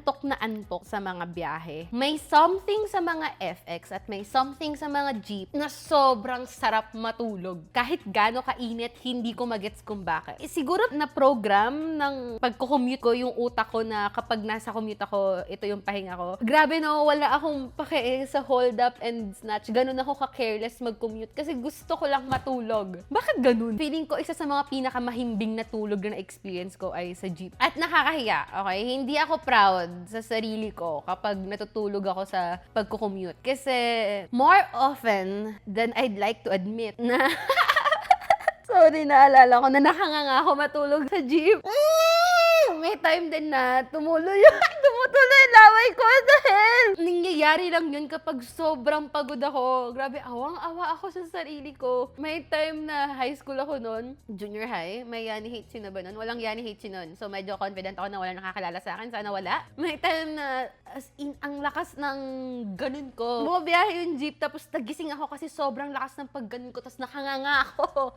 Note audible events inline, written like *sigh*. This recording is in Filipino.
antok na antok sa mga biyahe. May something sa mga FX at may something sa mga jeep na sobrang sarap matulog. Kahit gaano kainit, hindi ko magets kung bakit. Eh, siguro na program ng pagko-commute ko yung utak ko na kapag nasa commute ako, ito yung pahinga ko. Grabe no, wala akong pake sa hold up and snatch. Ganun ako ka-careless mag-commute kasi gusto ko lang matulog. Bakit ganun? Feeling ko isa sa mga pinakamahimbing na tulog na experience ko ay sa jeep. At nakakahiya, okay? Hindi ako proud sa sarili ko kapag natutulog ako sa pagko-commute. Kasi more often than I'd like to admit na *laughs* Sorry, naalala ko na nakanganga ako matulog sa jeep. Mm, may time din na tumulo yun. *laughs* Tumutuloy laway ko. What the hell? Nangyayari lang yun kapag sobrang pagod ako. Grabe, awang-awa ako sa sarili ko. May time na high school ako noon, junior high, may Yani Hachi na ba nun? Walang Yani Hachi nun. So medyo confident ako na wala nakakalala sa akin. Sana wala. May time na as in, ang lakas ng ganun ko. Bumabiyahe yung jeep, tapos nagising ako kasi sobrang lakas ng pagganon ko, tapos nakanganga ako.